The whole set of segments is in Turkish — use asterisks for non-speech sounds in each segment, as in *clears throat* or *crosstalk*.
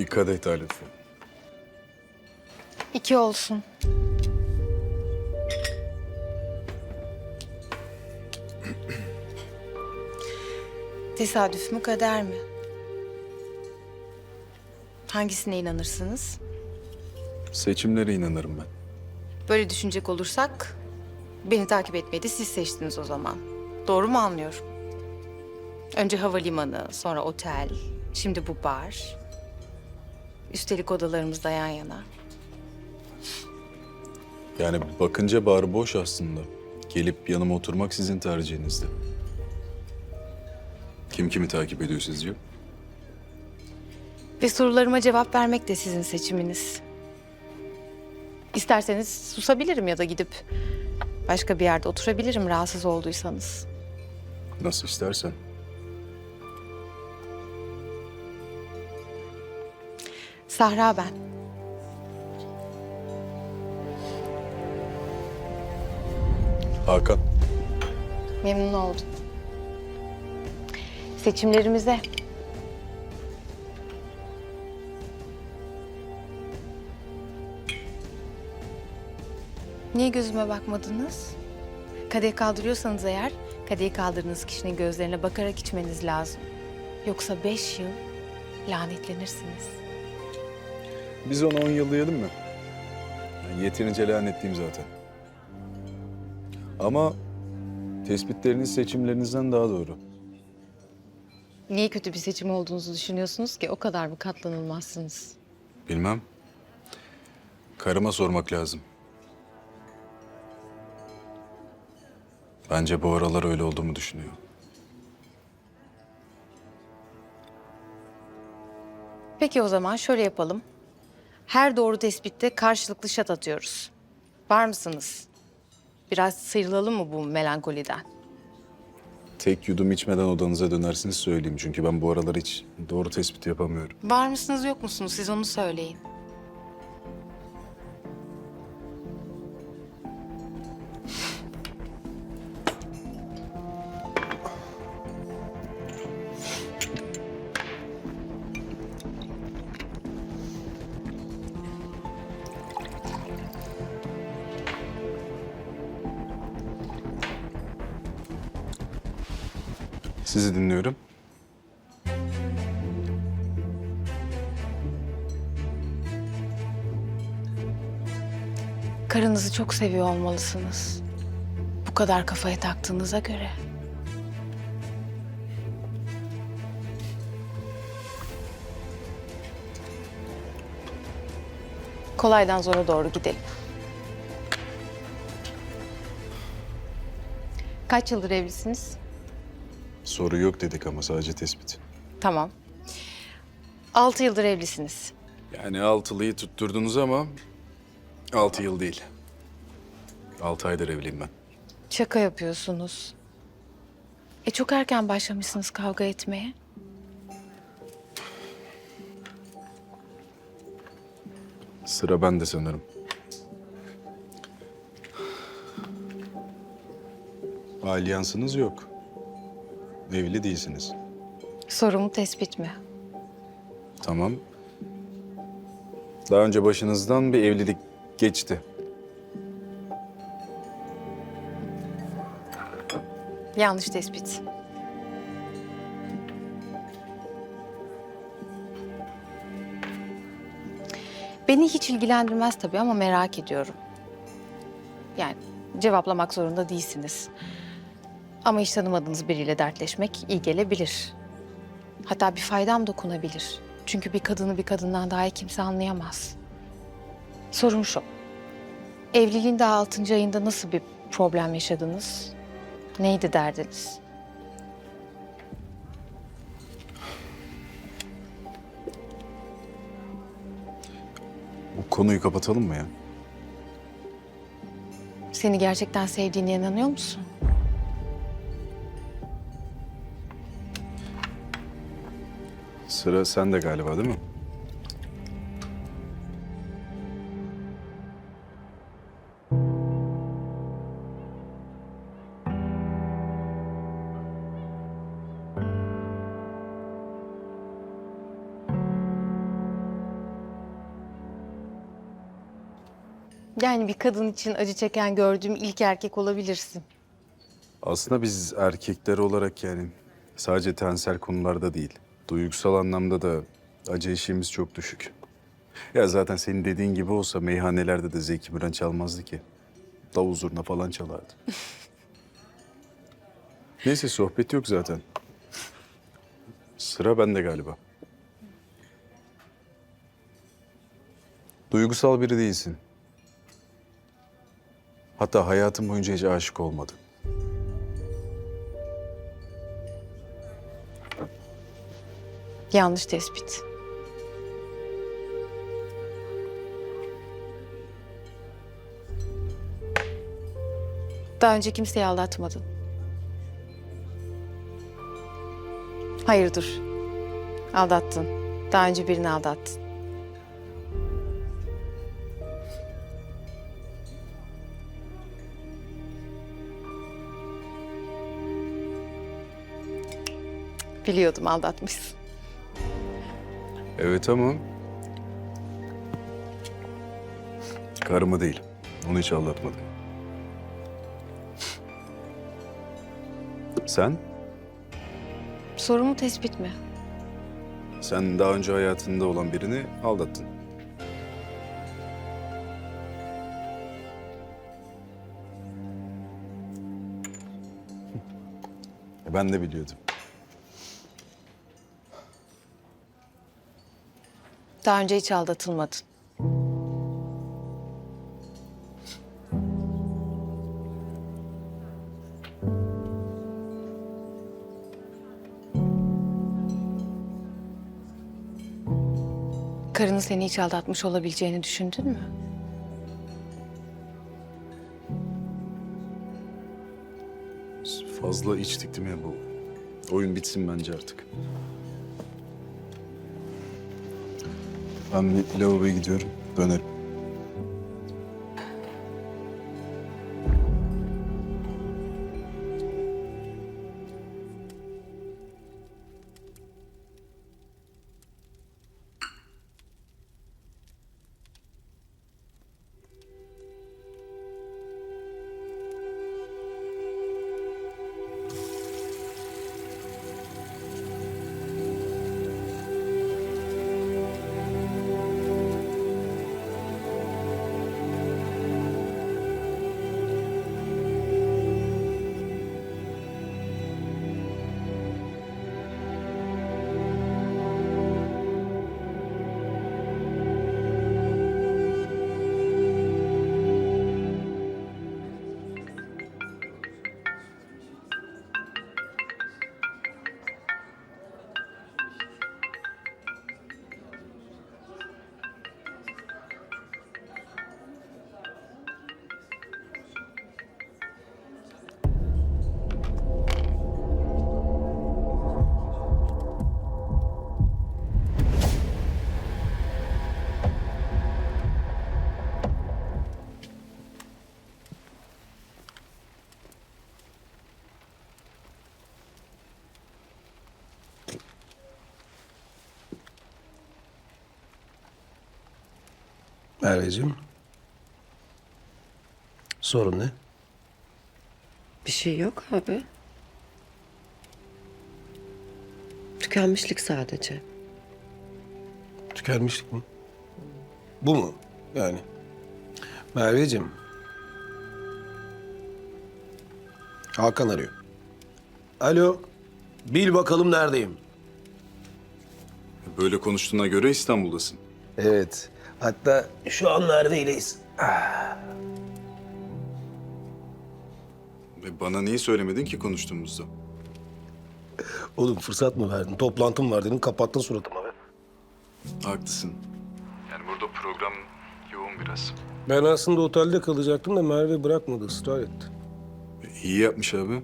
Bir kadeh daha lütfen. İki olsun. *clears throat* Tesadüf mü kader mi? Hangisine inanırsınız? Seçimlere inanırım ben. Böyle düşünecek olursak beni takip etmeyi de siz seçtiniz o zaman. Doğru mu anlıyorum? Önce havalimanı, sonra otel, şimdi bu bar. Üstelik odalarımız da yan yana. Yani bakınca bar boş aslında. Gelip yanıma oturmak sizin tercihinizdi. Kim kimi takip ediyor sizce? Ve sorularıma cevap vermek de sizin seçiminiz. İsterseniz susabilirim ya da gidip başka bir yerde oturabilirim rahatsız olduysanız. Nasıl istersen. Sahra ben. Hakan. Memnun oldum. Seçimlerimize. Niye gözüme bakmadınız? Kadeh kaldırıyorsanız eğer, kadehi kaldırdığınız kişinin gözlerine bakarak içmeniz lazım. Yoksa beş yıl lanetlenirsiniz. Biz ona on yıl diyelim mi? Yani yeterince lanetliyim zaten. Ama tespitleriniz seçimlerinizden daha doğru. Niye kötü bir seçim olduğunuzu düşünüyorsunuz ki? O kadar mı katlanılmazsınız? Bilmem. Karıma sormak lazım. Bence bu aralar öyle olduğumu düşünüyor. Peki o zaman şöyle yapalım. Her doğru tespitte karşılıklı şat atıyoruz. Var mısınız? Biraz sıyrılalım mı bu melankoliden? Tek yudum içmeden odanıza dönersiniz söyleyeyim. Çünkü ben bu aralar hiç doğru tespit yapamıyorum. Var mısınız yok musunuz? Siz onu söyleyin. Sizi dinliyorum. Karınızı çok seviyor olmalısınız. Bu kadar kafaya taktığınıza göre. Kolaydan zora doğru gidelim. Kaç yıldır evlisiniz? Soru yok dedik ama sadece tespit. Tamam. Altı yıldır evlisiniz. Yani altılıyı tutturdunuz ama altı yıl değil. Altı aydır evliyim ben. Şaka yapıyorsunuz. E çok erken başlamışsınız kavga etmeye. Sıra bende sanırım. Alyansınız yok. Evli değilsiniz. Sorumu tespit mi? Tamam. Daha önce başınızdan bir evlilik geçti. Yanlış tespit. Beni hiç ilgilendirmez tabii ama merak ediyorum. Yani cevaplamak zorunda değilsiniz. Ama hiç tanımadığınız biriyle dertleşmek iyi gelebilir. Hatta bir faydam dokunabilir. Çünkü bir kadını bir kadından daha iyi kimse anlayamaz. Sorum şu. Evliliğin daha altıncı ayında nasıl bir problem yaşadınız? Neydi derdiniz? Bu konuyu kapatalım mı ya? Seni gerçekten sevdiğine inanıyor musun? Sıra sende galiba değil mi? Yani bir kadın için acı çeken gördüğüm ilk erkek olabilirsin. Aslında biz erkekler olarak yani sadece tensel konularda değil duygusal anlamda da acı eşiğimiz çok düşük. Ya zaten senin dediğin gibi olsa meyhanelerde de Zeki Müren çalmazdı ki. Davul zurna falan çalardı. *laughs* Neyse sohbet yok zaten. Sıra bende galiba. Duygusal biri değilsin. Hatta hayatım boyunca hiç aşık olmadım. Yanlış tespit. Daha önce kimseyi aldatmadın. Hayır dur. Aldattın. Daha önce birini aldattın. Biliyordum aldatmışsın. Evet ama... Karımı değil. Onu hiç aldatmadım. Sen? Soru mu tespit mi? Sen daha önce hayatında olan birini aldattın. *laughs* Ben de biliyordum. Daha önce hiç aldatılmadın. Karının seni hiç aldatmış olabileceğini düşündün mü? Fazla içtik değil mi bu? Oyun bitsin bence artık. Ben bir lavaboya gidiyorum. Dönerim. Merveciğim. Sorun ne? Bir şey yok abi. Tükenmişlik sadece. Tükenmişlik mi? Bu mu? Yani. Merveciğim. Hakan arıyor. Alo. Bil bakalım neredeyim. Böyle konuştuğuna göre İstanbul'dasın. Evet. Hatta şu an neredeyiz? E bana niye söylemedin ki konuştuğumuzda? Oğlum fırsat mı verdin? Toplantım var dedin kapattın suratıma be. Haklısın. Yani burada program yoğun biraz. Ben aslında otelde kalacaktım da Merve bırakmadı ısrar etti. E, İyi yapmış abi.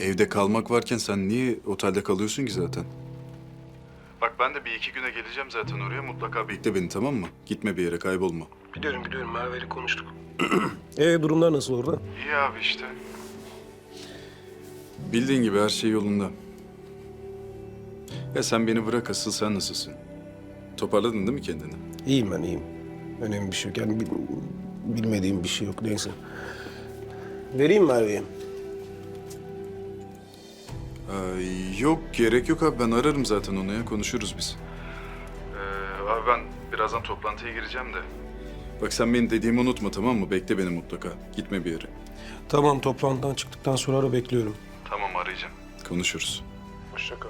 Evde kalmak varken sen niye otelde kalıyorsun ki zaten? Bak ben de bir iki güne geleceğim zaten oraya. Mutlaka bekle beni tamam mı? Gitme bir yere kaybolma. Biliyorum biliyorum Merve ile konuştuk. *clears throat* e durumlar nasıl orada? İyi abi işte. Bildiğin gibi her şey yolunda. Ya sen beni bırak asıl sen nasılsın? Toparladın değil mi kendini? İyiyim ben iyiyim. Önemli bir şey yok. Yani bil- bilmediğim bir şey yok. Neyse. Vereyim Merve'ye. Ee, yok gerek yok abi ben ararım zaten onu ya konuşuruz biz. Ee, abi ben birazdan toplantıya gireceğim de. Bak sen benim dediğimi unutma tamam mı? Bekle beni mutlaka. Gitme bir yere. Tamam toplantıdan çıktıktan sonra ara bekliyorum. Tamam arayacağım. Konuşuruz. Hoşça kal.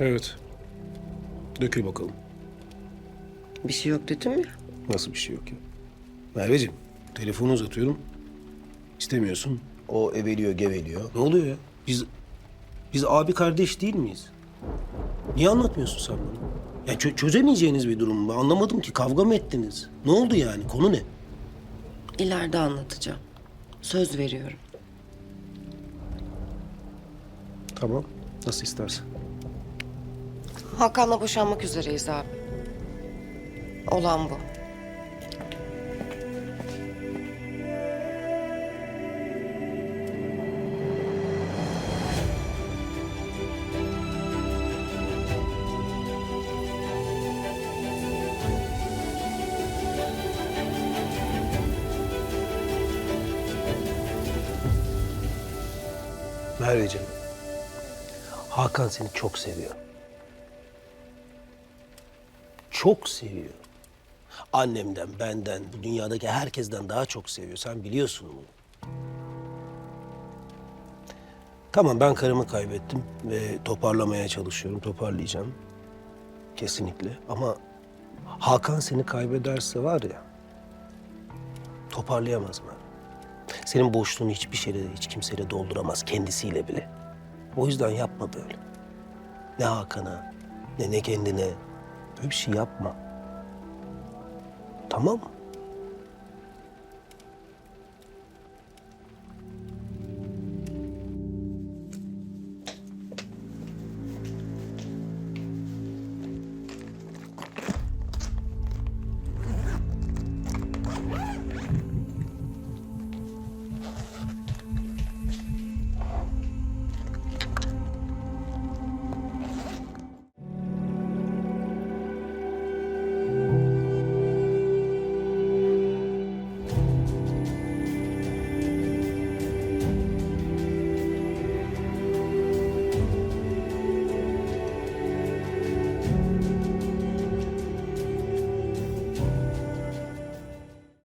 Evet. Dökül bakalım. Bir şey yok dedim ya. Nasıl bir şey yok ya? Merveciğim, telefonu uzatıyorum. İstemiyorsun. O eveliyor, geveliyor. Ne oluyor ya? Biz biz abi kardeş değil miyiz? Niye anlatmıyorsun sen bana? Ya çö- çözemeyeceğiniz bir durum mu? Anlamadım ki. Kavga mı ettiniz? Ne oldu yani? Konu ne? İleride anlatacağım. Söz veriyorum. Tamam. Nasıl istersen. Hakan'la boşanmak üzereyiz abi. Olan bu. Merveciğim, Hakan seni çok seviyor. Çok seviyor. Annemden, benden, bu dünyadaki herkesten daha çok seviyor. Sen biliyorsun bunu. Tamam ben karımı kaybettim ve toparlamaya çalışıyorum, toparlayacağım. Kesinlikle ama Hakan seni kaybederse var ya toparlayamaz mı? Senin boşluğunu hiçbir şeyle, hiç kimseyle dolduramaz, kendisiyle bile. O yüzden yapma böyle. Ne Hakan'a, ne ne kendine. Böyle bir şey yapma. Tamam mı?